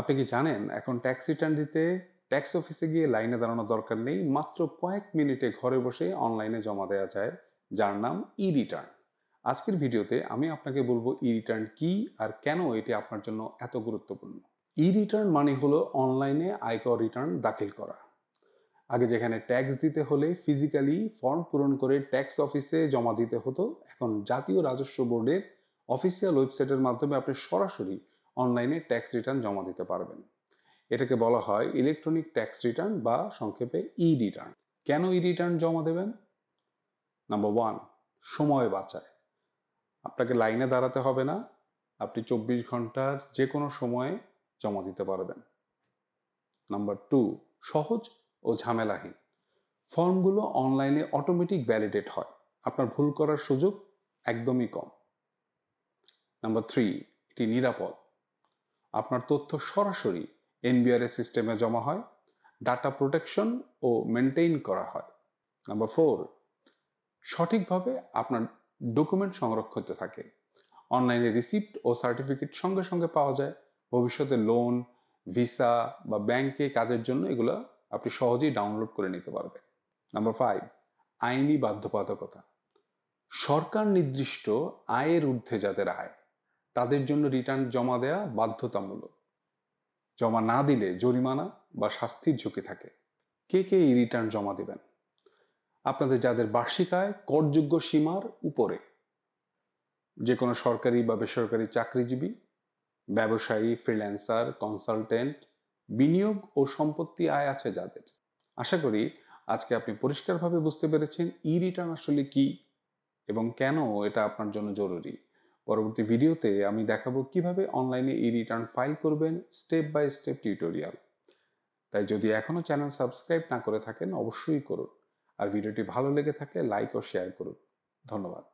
আপনি কি জানেন, এখন ট্যাক্স রিটার্ন দিতে ট্যাক্স অফিসে গিয়ে লাইনে দাঁড়ানোর দরকার নেই, মাত্র কয়েক মিনিটে ঘরে বসে অনলাইনে জমা দেওয়া যায়, যার নাম ই রিটার্ন আজকের ভিডিওতে আমি আপনাকে বলব ই রিটার্ন কি আর কেন এটি আপনার জন্য এত গুরুত্বপূর্ণ। ই রিটার্ন মানে হলো অনলাইনে আয়কর রিটার্ন দাখিল করা। আগে যেখানে ট্যাক্স দিতে হলে ফিজিক্যালি ফর্ম পূরণ করে ট্যাক্স অফিসে জমা দিতে হতো, এখন জাতীয় রাজস্ব বোর্ডের অফিসিয়াল ওয়েবসাইটের মাধ্যমে আপনি সরাসরি অনলাইনে ট্যাক্স রিটার্ন জমা দিতে পারবেন। এটাকে বলা হয় ইলেকট্রনিক ট্যাক্স রিটার্ন বা সংক্ষেপে ই রিটার্ন কেন ই রিটার্ন জমা দেবেন? নাম্বার ওয়ান সময় বাঁচায়। আপনাকে লাইনে দাঁড়াতে হবে না। আপনি চব্বিশ ঘণ্টার যে কোনো সময়ে জমা দিতে পারবেন। নাম্বার টু সহজ ও ঝামেলাহীন। ফর্মগুলো অনলাইনে অটোমেটিক ভ্যালিডেট হয়। আপনার ভুল করার সুযোগ একদমই কম। নাম্বার থ্রি এটি নিরাপদ। আপনার তথ্য সরাসরি এনবিআরএস সিস্টেমে জমা হয়, ডাটা প্রোটেকশন ও মেনটেইন করা হয়। নাম্বার ফোর, সঠিকভাবে আপনার ডকুমেন্ট সংরক্ষিত থাকে। অনলাইনে রিসিপ্ট ও সার্টিফিকেট সঙ্গে সঙ্গে পাওয়া যায়। ভবিষ্যতে লোন, ভিসা বা ব্যাংকে কাজের জন্য এগুলো আপনি সহজেই ডাউনলোড করে নিতে পারবেন। নাম্বার ফাইভ, আইনি বাধ্যবাধকতা। সরকার নির্দিষ্ট আয়ের ঊর্ধ্বে যাদের আয় তাদের জন্য রিটার্ন জমা দেয়া বাধ্যতামূলক। জমা না দিলে জরিমানা বা শাস্তির ঝুঁকি থাকে। কে কে এই রিটার্ন জমা দেবেন? আপনাদের যাদের বার্ষিক আয় করযোগ্য সীমার উপরে। যে কোনো সরকারি বা বেসরকারি চাকরিজীবী, ব্যবসায়ী ফ্রিল্যান্সার কনসালটেন্ট বিনিয়োগ ও সম্পত্তি আয় আছে যাদের। আশা করি আজকে আপনি পরিষ্কারভাবে বুঝতে পেরেছেন ই রিটার্ন আসলে কি এবং কেন এটা আপনার জন্য জরুরি। পরবর্তী ভিডিওতে আমি দেখাবো কীভাবে অনলাইনে ই রিটার্ন ফাইল করবেন স্টেপ বাই স্টেপ টিউটোরিয়াল তাই যদি এখনও চ্যানেল সাবস্ক্রাইব না করে থাকেন, অবশ্যই করুন। আর ভিডিওটি ভালো লেগে থাকলে লাইক ও শেয়ার করুন। ধন্যবাদ।